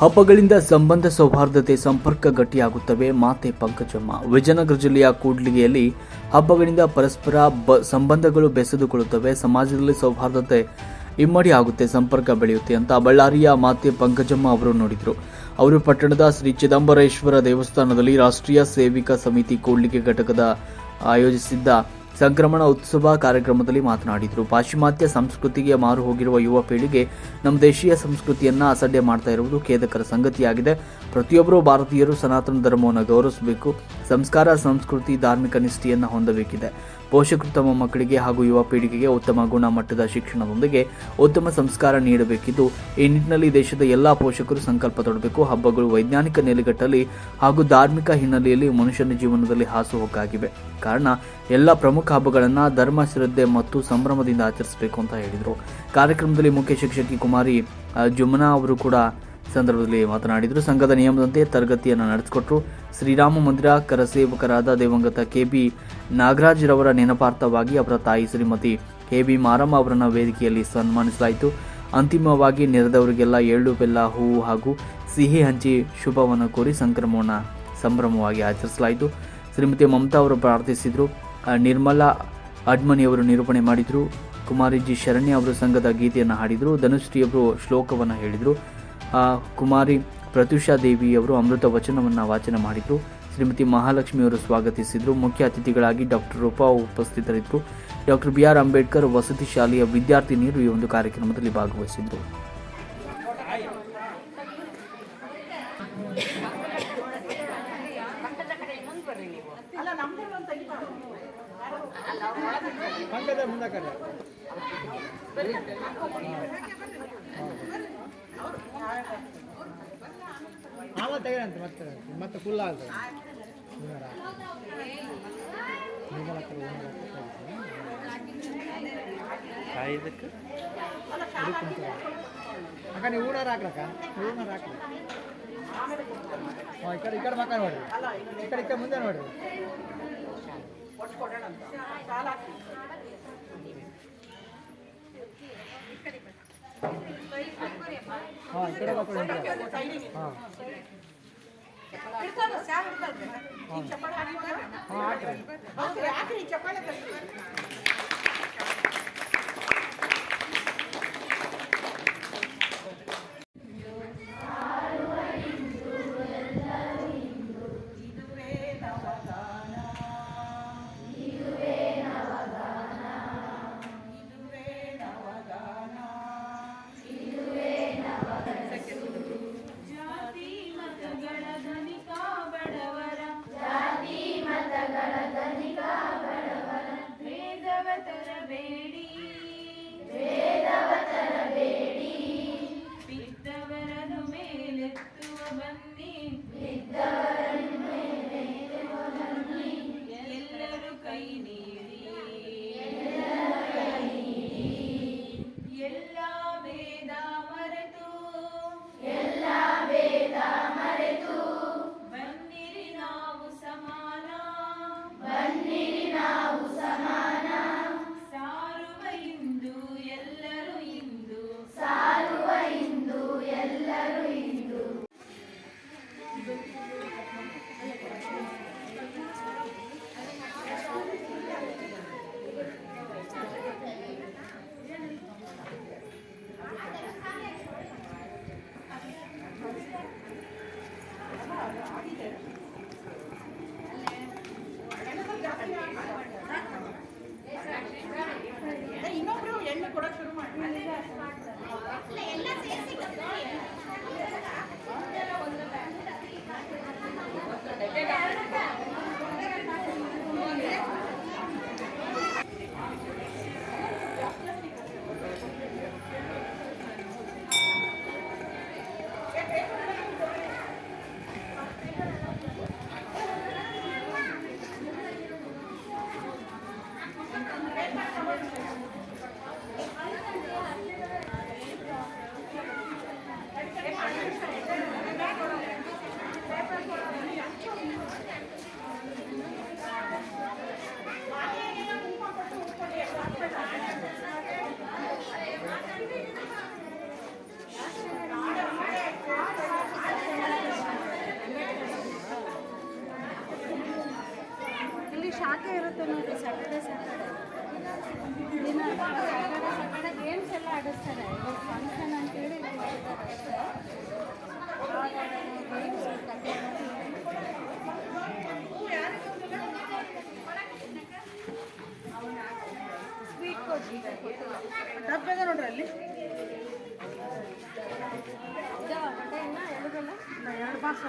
ಹಬ್ಬಗಳಿಂದ ಸಂಬಂಧ ಸೌಹಾರ್ದತೆ ಸಂಪರ್ಕ ಗಟ್ಟಿಯಾಗುತ್ತವೆ, ಮಾತೆ ಪಂಕಜಮ್ಮ. ವಿಜಯನಗರ ಜಿಲ್ಲೆಯ ಕೂಡ್ಲಿಗೆಯಲ್ಲಿ ಹಬ್ಬಗಳಿಂದ ಪರಸ್ಪರ ಬ, ಸಂಬಂಧಗಳು ಬೆಸೆದುಕೊಳ್ಳುತ್ತವೆ, ಸಮಾಜದಲ್ಲಿ ಸೌಹಾರ್ದತೆ ಇಮ್ಮಡಿ ಆಗುತ್ತೆ, ಸಂಪರ್ಕ ಬೆಳೆಯುತ್ತೆ ಅಂತ ಬಳ್ಳಾರಿಯ ಮಾತೆ ಪಂಕಜಮ್ಮ ಅವರು ನೋಡಿದರು. ಅವರು ಪಟ್ಟಣದ ಶ್ರೀ ಚಿದಂಬರೇಶ್ವರ ದೇವಸ್ಥಾನದಲ್ಲಿ ರಾಷ್ಟ್ರೀಯ ಸೇವಿಕಾ ಸಮಿತಿ ಕೂಡ್ಲಿಗೆ ಘಟಕದ ಆಯೋಜಿಸಿದ್ದ ಸಂಕ್ರಮಣ ಉತ್ಸವ ಕಾರ್ಯಕ್ರಮದಲ್ಲಿ ಮಾತನಾಡಿದರು. ಪಾಶ್ಚಿಮಾತ್ಯ ಸಂಸ್ಕೃತಿಗೆ ಮಾರು ಹೋಗಿರುವ ಯುವ ಪೀಳಿಗೆ ನಮ್ಮ ದೇಶೀಯ ಸಂಸ್ಕೃತಿಯನ್ನ ಅಸಡ್ಡೆ ಮಾಡ್ತಾ ಇರುವುದು ಖೇದಕರ ಸಂಗತಿಯಾಗಿದೆ. ಪ್ರತಿಯೊಬ್ಬರೂ ಭಾರತೀಯರು ಸನಾತನ ಧರ್ಮವನ್ನು ಗೌರವಿಸಬೇಕು. ಸಂಸ್ಕಾರ, ಸಂಸ್ಕೃತಿ, ಧಾರ್ಮಿಕ ನಿಷ್ಠೆಯನ್ನು ಹೊಂದಬೇಕಿದೆ. ಪೋಷಕರು ತಮ್ಮ ಮಕ್ಕಳಿಗೆ ಹಾಗೂ ಯುವ ಪೀಳಿಗೆಗೆ ಉತ್ತಮ ಗುಣಮಟ್ಟದ ಶಿಕ್ಷಣದೊಂದಿಗೆ ಉತ್ತಮ ಸಂಸ್ಕಾರ ನೀಡಬೇಕಿದ್ದು, ಈ ನಿಟ್ಟಿನಲ್ಲಿ ದೇಶದ ಎಲ್ಲಾ ಪೋಷಕರು ಸಂಕಲ್ಪ ತೊಡಬೇಕು. ಹಬ್ಬಗಳು ವೈಜ್ಞಾನಿಕ ನೆಲೆಗಟ್ಟಲ್ಲಿ ಹಾಗೂ ಧಾರ್ಮಿಕ ಹಿನ್ನೆಲೆಯಲ್ಲಿ ಮನುಷ್ಯನ ಜೀವನದಲ್ಲಿ ಹಾಸುಹೊಕ್ಕಾಗಿವೆ. ಕಾರಣ, ಎಲ್ಲ ಪ್ರಮುಖ ಹಬ್ಬಗಳನ್ನು ಧರ್ಮ, ಶ್ರದ್ಧೆ ಮತ್ತು ಸಂಭ್ರಮದಿಂದ ಆಚರಿಸಬೇಕು ಅಂತ ಹೇಳಿದರು. ಕಾರ್ಯಕ್ರಮದಲ್ಲಿ ಮುಖ್ಯ ಶಿಕ್ಷಕಿ ಕುಮಾರಿ ಜುಮ್ನಾ ಅವರು ಕೂಡ ಸಂದರ್ಭದಲ್ಲಿ ಮಾತನಾಡಿದರು. ಸಂಘದ ನಿಯಮದಂತೆ ತರಗತಿಯನ್ನು ನಡೆಸಿಕೊಟ್ಟರು. ಶ್ರೀರಾಮ ಮಂದಿರ ಕರಸೇವಕರಾದ ದಿವಂಗತ ಕೆ ಬಿ ನಾಗರಾಜ್ರವರ ನೆನಪಾರ್ಥವಾಗಿ ಅವರ ತಾಯಿ ಶ್ರೀಮತಿ ಕೆ ಬಿ ಮಾರಮ್ಮ ಅವರನ್ನು ವೇದಿಕೆಯಲ್ಲಿ ಸನ್ಮಾನಿಸಲಾಯಿತು. ಅಂತಿಮವಾಗಿ ನೆರೆದವರಿಗೆಲ್ಲ ಎಳ್ಳು, ಬೆಲ್ಲ, ಹೂವು ಹಾಗೂ ಸಿಹಿ ಹಂಚಿ ಶುಭವನ್ನು ಕೋರಿ ಸಂಕ್ರಮಣ ಸಂಭ್ರಮವಾಗಿ ಆಚರಿಸಲಾಯಿತು. ಶ್ರೀಮತಿ ಮಮತಾ ಅವರು ಪ್ರಾರ್ಥಿಸಿದರು. ನಿರ್ಮಲಾ ಅಡ್ಮನಿ ಅವರು ನಿರೂಪಣೆ ಮಾಡಿದರು. ಕುಮಾರಿಜಿ ಶರಣ್ಯ ಅವರು ಸಂಘದ ಗೀತೆಯನ್ನು ಹಾಡಿದರು. ಧನುಶ್ರೀ ಅವರು ಶ್ಲೋಕವನ್ನು ಹೇಳಿದರು. ಕುಮಾರಿ ಪ್ರತ್ಯುಷಾ ದೇವಿಯವರು ಅಮೃತ ವಚನವನ್ನು ವಾಚನ ಮಾಡಿದರು. ಶ್ರೀಮತಿ ಮಹಾಲಕ್ಷ್ಮಿಯವರು ಸ್ವಾಗತಿಸಿದರು. ಮುಖ್ಯ ಅತಿಥಿಗಳಾಗಿ ಡಾಕ್ಟರ್ ರೂಪಾ ಉಪಸ್ಥಿತರಿದ್ದರು. ಡಾಕ್ಟರ್ ಬಿ ಆರ್ ಅಂಬೇಡ್ಕರ್ ವಸತಿ ಶಾಲೆಯ ವಿದ್ಯಾರ್ಥಿನಿಯರು ಈ ಒಂದು ಕಾರ್ಯಕ್ರಮದಲ್ಲಿ ಭಾಗವಹಿಸಿದರು ಪಂಕಜ ಮುಂದಕ್ಕೆ ಆಮ ತೆಗೆದಂತೆ ಮತ್ತೆ ಮತ್ತೆ ಫುಲ್ ಆಗ್ತದೆ ನಿಮ್ಮರ ನಿಮ್ಮರ ಹತ್ರ ಏನಾರ ಇದಕ್ಕೆ ಇದಕ್ಕೆ ಕುಂತಾರೆ. ಅಕ್ಕ ನೀವು ಊರಾರ ಹಾಕ್ಲಕ್ಕ ಊರಾರ ಹಾಕ್ಲಿ ಹಾಂ ಈ ಕಡೆ ಈ ಕಡೆ ಮಕ್ಕ ನೋಡ್ರಿ ಈ ಕಡೆ ಈ ಕಡೆ ಮುಂದೆ ನೋಡ್ರಿ ಹಾಂ ಈ ಕಡೆ ಮಕ್ಕಳು ಹಾಂ చెప్పాలి ಗೇಮ್ಸ್ ಎಲ್ಲ ಆಡಿಸ್ತಾರೆ ಇವಾಗ ಫಂಕ್ಷನ್ ಅಂತೇಳಿ ಸ್ವೀಟ್ ಡಬ್ಬೆದ ನೋಡ್ರಿ ಅಲ್ಲಿ. ಎರಡು ಬಾಕ್ಸ್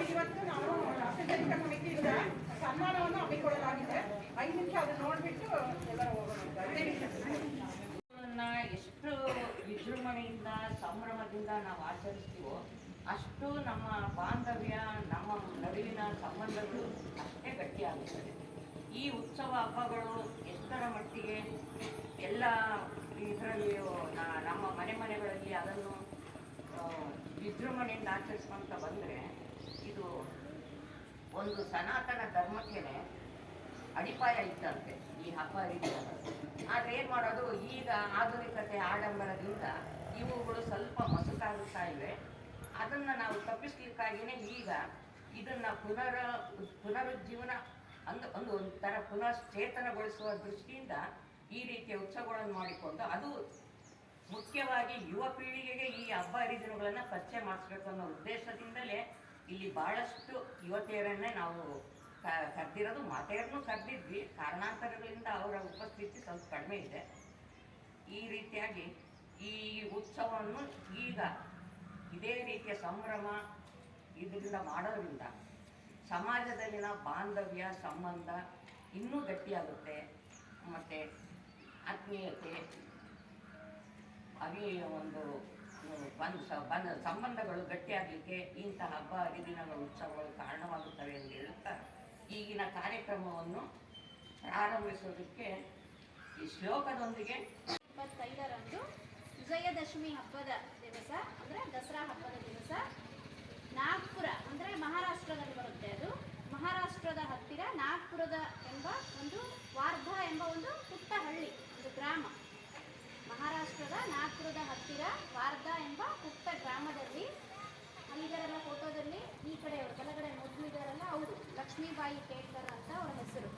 ಅವರಿವತ್ತು ನಾವು ರಾಷ್ಟ್ರೀಯ ಸಮಿತಿಯಿಂದ ಸನ್ಮಾನವನ್ನು ಹಮ್ಮಿಕೊಳ್ಳಲಾಗಿದೆ. ಐದು ನಿಮಿಷ ಅದನ್ನ ನೋಡ್ಬಿಟ್ಟು ಎಲ್ಲರೂ ಹೋಗೋಣ ಎಷ್ಟು ವಿಜೃಂಭಣೆಯಿಂದ, ಸಂಭ್ರಮದಿಂದ ನಾವು ಆಚರಿಸ್ತೀವೋ, ಅಷ್ಟು ನಮ್ಮ ಬಾಂಧವ್ಯ, ನಮ್ಮ ನಡುವಿನ ಸಂಬಂಧಗಳು ಅಷ್ಟೇ ಗಟ್ಟಿಯಾಗುತ್ತದೆ ಈ ಉತ್ಸವ ಹಬ್ಬಗಳು ಎಷ್ಟರ ಮಟ್ಟಿಗೆ ಎಲ್ಲ ಇದರಲ್ಲಿ ನಮ್ಮ ಮನೆ ಮನೆಗಳಲ್ಲಿ ಅದನ್ನು ವಿಜೃಂಭಣೆಯಿಂದ ಆಚರಿಸ್ಕೊಂತ ಬಂದರೆ ಇದು ಒಂದು ಸನಾತನ ಧರ್ಮಕ್ಕೆ ಅಡಿಪಾಯ ಇತ್ತಂತೆ ಈ ಹಬ್ಬ ಹರಿದಿನ. ಆದ್ರೆ ಏನ್ ಮಾಡೋದು, ಈಗ ಆಧುನಿಕತೆ ಆಡಂಬರದಿಂದ ಇವುಗಳು ಸ್ವಲ್ಪ ಮಸುಕಾಗುತ್ತಾ ಇವೆ. ಅದನ್ನ ನಾವು ತಪ್ಪಿಸ್ಲಿಕ್ಕಾಗಿನೇ ಈಗ ಇದನ್ನ ಪುನರ, ಪುನರುಜ್ಜೀವನ ಅಂದ್, ಒಂದು ಒಂಥರ ಪುನಶ್ಚೇತನಗೊಳಿಸುವ ದೃಷ್ಟಿಯಿಂದ ಈ ರೀತಿಯ ಉತ್ಸವಗಳನ್ನು ಮಾಡಿಕೊಂಡು ಅದು ಮುಖ್ಯವಾಗಿ ಯುವ ಪೀಳಿಗೆಗೆ ಈ ಹಬ್ಬ ಹರಿದಿನಗಳನ್ನು ಪರಿಚಯ ಮಾಡಿಸ್ಬೇಕು ಅನ್ನೋ ಉದ್ದೇಶದಿಂದಲೇ ಇಲ್ಲಿ ಬಹಳಷ್ಟು ಯುವತಿಯರನ್ನೇ ನಾವು ಕರೆದಿರೋದು ಮಾತೆಯರನ್ನು ಕರೆದಿದ್ವಿ. ಕಾರಣಾಂತರಗಳಿಂದ ಅವರ ಉಪಸ್ಥಿತಿ ಸ್ವಲ್ಪ ಕಡಿಮೆ ಇದೆ. ಈ ರೀತಿಯಾಗಿ ಈ ಉತ್ಸವವನ್ನು ಈಗ ಇದೇ ರೀತಿಯ ಸಂಭ್ರಮ ಇದರಿಂದ ಮಾಡೋದ್ರಿಂದ ಸಮಾಜದಲ್ಲಿನ ಬಾಂಧವ್ಯ, ಸಂಬಂಧ ಇನ್ನೂ ಗಟ್ಟಿಯಾಗುತ್ತೆ. ಮತ್ತು ಆತ್ಮೀಯತೆ ಅವಿ ಒಂದು ಬಂದ ಸಂಬಂಧಗಳು ಗಟ್ಟಿಯಾಗಲಿಕ್ಕೆ ಇಂಥ ಹಬ್ಬ, ಹರಿದಿನಗಳ ಉತ್ಸವಗಳು ಕಾರಣವಾಗುತ್ತವೆ ಎಂದು ಹೇಳುತ್ತಾ ಈಗಿನ ಕಾರ್ಯಕ್ರಮವನ್ನು ಪ್ರಾರಂಭಿಸೋದಕ್ಕೆ ಈ ಶ್ಲೋಕದೊಂದಿಗೆ ಇಪ್ಪತ್ತೈದರಂದು ವಿಜಯದಶಮಿ ಹಬ್ಬದ ದಿವಸ, ಅಂದರೆ ದಸರಾ ಹಬ್ಬದ ದಿವಸ, ನಾಗ್ಪುರ, ಅಂದರೆ ಮಹಾರಾಷ್ಟ್ರದಲ್ಲಿ ಬರುತ್ತೆ ಅದು. ಮಹಾರಾಷ್ಟ್ರದ ಹತ್ತಿರ ನಾಗ್ಪುರದ ಎಂಬ ಒಂದು ವಾರ್ಧಾ ಎಂಬ ಒಂದು ಮಹಾರಾಷ್ಟ್ರದ ನಾಗ್ಪುರದ ಹತ್ತಿರ ವಾರ್ಧಾ ಎಂಬ ಪುಟ್ಟ ಗ್ರಾಮದಲ್ಲಿ ಅಲ್ಲಿದ್ದಾರಲ್ಲ ಫೋಟೋದಲ್ಲಿ ಈ ಕಡೆ ಅವರು ಕೆಳಗಡೆ ಮೊದಲಿದ್ದಾರಲ್ಲ ಅವರು ಲಕ್ಷ್ಮೀಬಾಯಿ ಕೇಳ್ಕರ್ ಅಂತ ಅವರ ಹೆಸರು.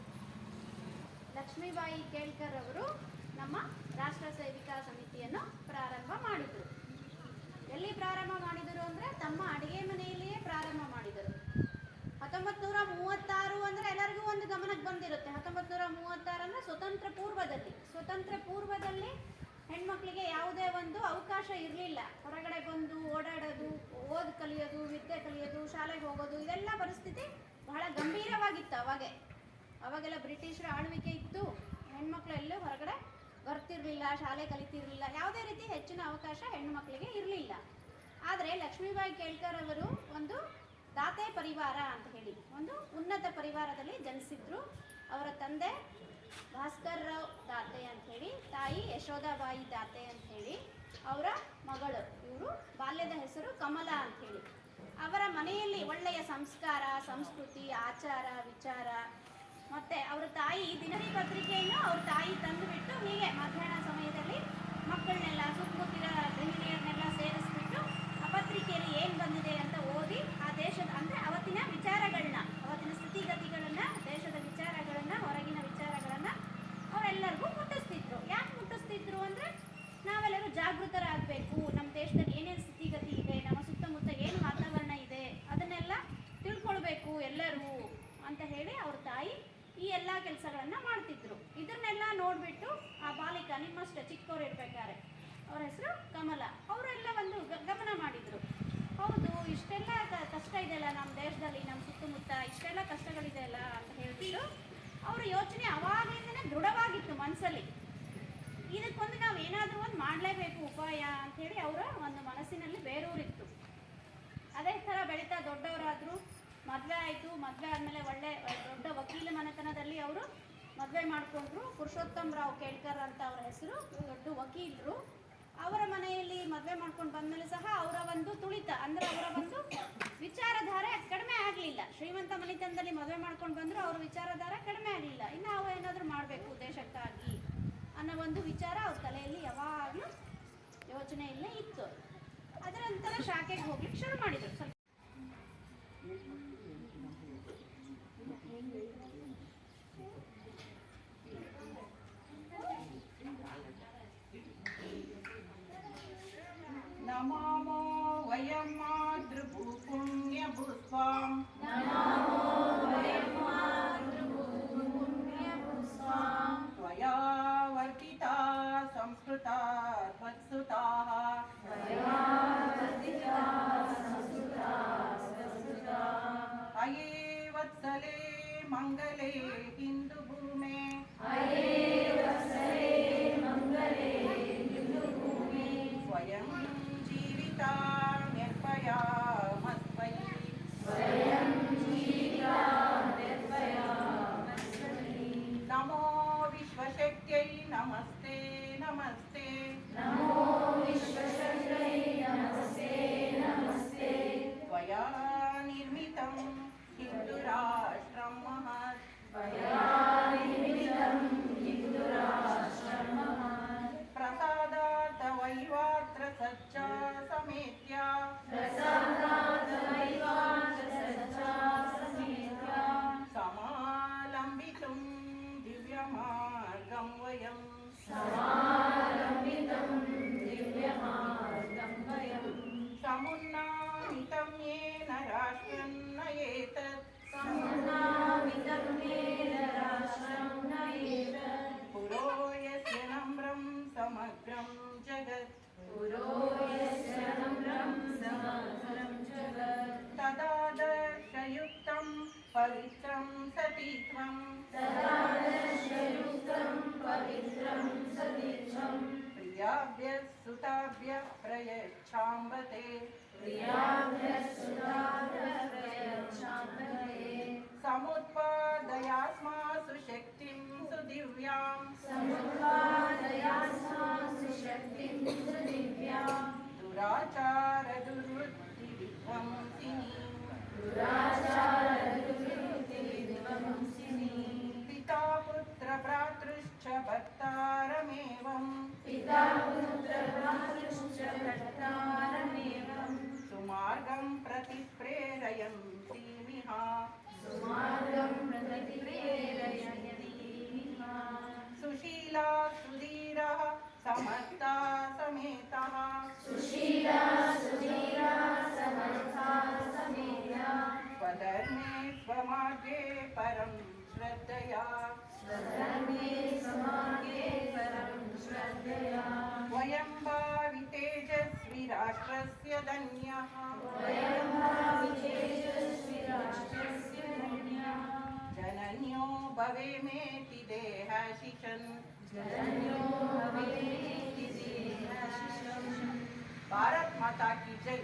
ಲಕ್ಷ್ಮೀಬಾಯಿ ಕೇಳ್ಕರ್ ಅವರು ನಮ್ಮ ರಾಷ್ಟ್ರ ಸೇವಿಕಾ ಸಮಿತಿಯನ್ನು ಪ್ರಾರಂಭ ಮಾಡಿದರು. ಎಲ್ಲಿ ಪ್ರಾರಂಭ ಮಾಡಿದರು ಅಂದರೆ ತಮ್ಮ ಅಡುಗೆ ಮನೆಯಲ್ಲಿಯೇ ಪ್ರಾರಂಭ ಮಾಡಿದರು. ಹತ್ತೊಂಬತ್ತು ನೂರ ಮೂವತ್ತಾರು ಅಂದರೆ ಎಲ್ಲರಿಗೂ ಒಂದು ಗಮನಕ್ಕೆ ಬಂದಿರುತ್ತೆ. ಹತ್ತೊಂಬತ್ತು ನೂರ ಮೂವತ್ತಾರು ಅಂದರೆ ಸ್ವತಂತ್ರ ಪೂರ್ವದಲ್ಲಿ ಸ್ವತಂತ್ರ ಪೂರ್ವದಲ್ಲಿ ಹೆಣ್ಮಕ್ಳಿಗೆ ಯಾವುದೇ ಒಂದು ಅವಕಾಶ ಇರಲಿಲ್ಲ. ಹೊರಗಡೆ ಬಂದು ಓಡಾಡೋದು, ಓದ್ ಕಲಿಯೋದು, ವಿದ್ಯೆ ಕಲಿಯೋದು, ಶಾಲೆಗೆ ಹೋಗೋದು, ಇದೆಲ್ಲ ಪರಿಸ್ಥಿತಿ ಬಹಳ ಗಂಭೀರವಾಗಿತ್ತು ಅವಾಗೆ. ಅವಾಗೆಲ್ಲ ಬ್ರಿಟಿಷರ ಆಳ್ವಿಕೆ ಇತ್ತು. ಹೆಣ್ಮಕ್ಳು ಎಲ್ಲೂ ಹೊರಗಡೆ ಬರ್ತಿರ್ಲಿಲ್ಲ, ಶಾಲೆ ಕಲಿತಿರ್ಲಿಲ್ಲ. ಯಾವುದೇ ರೀತಿ ಹೆಚ್ಚಿನ ಅವಕಾಶ ಹೆಣ್ಮಕ್ಳಿಗೆ ಇರಲಿಲ್ಲ. ಆದರೆ ಲಕ್ಷ್ಮೀಬಾಯಿ ಕೇಳ್ಕರ್ ಅವರು ಒಂದು ದಾತೆ ಪರಿವಾರ ಅಂತ ಹೇಳಿ, ಒಂದು ಉನ್ನತ ಪರಿವಾರದಲ್ಲಿ ಜನಿಸಿದ್ರು. ಅವರ ತಂದೆ ಭಾಸ್ಕರ್ ರಾವ್ ದಾತೆ ಹೇಳಿ ತಾಯಿ ಯಶೋಧಾಬಾಯಿ ದಾತೆ ಹೇಳಿ ಅವರ ಮಗಳು ಇವರು. ಬಾಲ್ಯದ ಹೆಸರು ಕಮಲ ಅಂತ ಹೇಳಿ ಅವರ ಮನೆಯಲ್ಲಿ ಒಳ್ಳೆಯ ಸಂಸ್ಕಾರ, ಸಂಸ್ಕೃತಿ, ಆಚಾರ, ವಿಚಾರ. ಮತ್ತೆ ಅವರ ತಾಯಿ ದಿನನಿ ಪತ್ರಿಕೆಯನ್ನು ಅವ್ರ ತಾಯಿ ತಂದುಬಿಟ್ಟು ಹೀಗೆ ಮಧ್ಯಾಹ್ನ ಸಮಯದಲ್ಲಿ ಮಕ್ಕಳನ್ನೆಲ್ಲ ಸುತ್ತಮುತ್ತಿನ ಗೃಹಿಣಿಯರನ್ನೆಲ್ಲ ಸೇರಿಸ್ಬಿಟ್ಟು ಆ ಪತ್ರಿಕೆಯಲ್ಲಿ ಏನು ಬಂದಿದೆ ಅಂತ ಓದಿ ಆ ದೇಶದ ಅಂದರೆ ಅವತ್ತಿನ ವಿಚಾರಗಳನ್ನ ಅವತ್ತಿನ ಸ್ಥಿತಿಗತಿಗಳನ್ನ ದೇಶದ ವಿಚಾರಗಳನ್ನ ಹೊರಗಿನ ವಿಚಾರಗಳನ್ನ ಅವರೆಲ್ಲರಿಗೂ ಮುಟ್ಟಿಸ್ತಿದ್ರು ಯಾಕೆ ಮುಟ್ಟಿಸ್ತಿದ್ರು ಅಂದರೆ ನಾವೆಲ್ಲರೂ ಜಾಗೃತರಾಗಬೇಕು ನಮ್ಮ ದೇಶದಲ್ಲಿ ಏನೇನು ಸ್ಥಿತಿಗತಿ ಇದೆ ನಮ್ಮ ಸುತ್ತಮುತ್ತ ಏನು ವಾತಾವರಣ ಇದೆ ಅದನ್ನೆಲ್ಲ ತಿಳ್ಕೊಳ್ಬೇಕು ಎಲ್ಲರೂ ಅಂತ ಹೇಳಿ ಅವ್ರ ತಾಯಿ ಈ ಎಲ್ಲ ಕೆಲಸಗಳನ್ನ ಮಾಡ್ತಿದ್ರು ಇದನ್ನೆಲ್ಲ ನೋಡ್ಬಿಟ್ಟು ಆ ಬಾಲಿಕ ನಿಮ್ಮಷ್ಟು ಚಿಕ್ಕವ್ರು ಇರ್ಬೇಕಾದ್ರೆ ಅವ್ರ ಹೆಸರು ಕಮಲ ಅವರೆಲ್ಲ ಒಂದು ಗ- ಗಮನ ಮಾಡಿದ್ರು ಹೌದು ಇಷ್ಟೆಲ್ಲ ಕ- ಕಷ್ಟ ಇದೆಯಲ್ಲ ನಮ್ಮ ದೇಶದಲ್ಲಿ ನಮ್ಮ ಸುತ್ತಮುತ್ತ ಇಷ್ಟೆಲ್ಲ ಕಷ್ಟಗಳಿದೆಯಲ್ಲ ಅಂತ ಹೇಳ್ಬಿಟ್ಟು ಅವರ ಯೋಚನೆ ಅವಾಗಿಂದನೇ ದೃಢವಾಗಿತ್ತು ಮನಸ್ಸಲ್ಲಿ ಇದಕ್ಕೊಂದು ನಾವು ಏನಾದರೂ ಒಂದು ಮಾಡಲೇಬೇಕು ಉಪಾಯ ಅಂಥೇಳಿ ಅವರ ಒಂದು ಮನಸ್ಸಿನಲ್ಲಿ ಬೇರೂರಿತ್ತು. ಅದೇ ಥರ ಬೆಳೀತಾ ದೊಡ್ಡವರಾದರು ಮದುವೆ ಆಯಿತು, ಮದುವೆ ಆದಮೇಲೆ ಒಳ್ಳೆ, ದೊಡ್ಡ ವಕೀಲ ಮನೆತನದಲ್ಲಿ ಅವರು ಮದುವೆ ಮಾಡಿಕೊಂಡ್ರು. ಪುರುಷೋತ್ತಮ್ ರಾವ್ ಕೇಳ್ಕರ್ ಅಂತ ಅವರ ಹೆಸರು, ದೊಡ್ಡ ವಕೀಲರು. ಅವರ ಮನೆಯಲ್ಲಿ ಮದುವೆ ಮಾಡ್ಕೊಂಡು ಬಂದಮೇಲೆ ಸಹ ಅವರ ಒಂದು ತುಳಿತ, ಅಂದರೆ ಅವರ ಒಂದು ವಿಚಾರಧಾರೆ ಕಡಿಮೆ ಆಗಲಿಲ್ಲ. ಶ್ರೀಮಂತ ಮನೆತನದಲ್ಲಿ ಮದುವೆ ಮಾಡ್ಕೊಂಡು ಬಂದರೂ ಅವರ ವಿಚಾರಧಾರೆ ಕಡಿಮೆ ಆಗಲಿಲ್ಲ. ಇನ್ನು ನಾವು ಏನಾದರೂ ಮಾಡಬೇಕು ದೇಶಕ್ಕಾಗಿ ಅನ್ನೋ ಒಂದು ವಿಚಾರ ಅವ್ರ ತಲೆಯಲ್ಲಿ ಯಾವಾಗಲೂ ಯೋಚನೆ ಇಲ್ಲೇ ಇತ್ತು ಅದರಂತರ ಶಾಖೆಗೆ ಹೋಗ್ಲಿಕ್ಕೆ ಶುರು ಮಾಡಿದ್ರು. ಸ್ವಲ್ಪ ನಮಾಮೋ ವಯಂ ಮಾತೃ ಪುಣ್ಯ पवित्रं सतीर्थं। सदानश्रयुक्तं पवित्रं सतीर्थं प्रियाभ्यः सुताभ्यः प्रयच्छाम्बते प्रियाभ्यः सुताभ्यः समुत्पादयास्मासु शक्तिं सुदिव्यां समुत्पादयास्मासु शक्तिं सुदिव्यां दुराचारदुर्वृत्ति सुमार्गं प्रति प्रेरयन्तीमिह सुशीला सुधीरः समर्था भवेमेति देहशिषन् भारत माता की जय।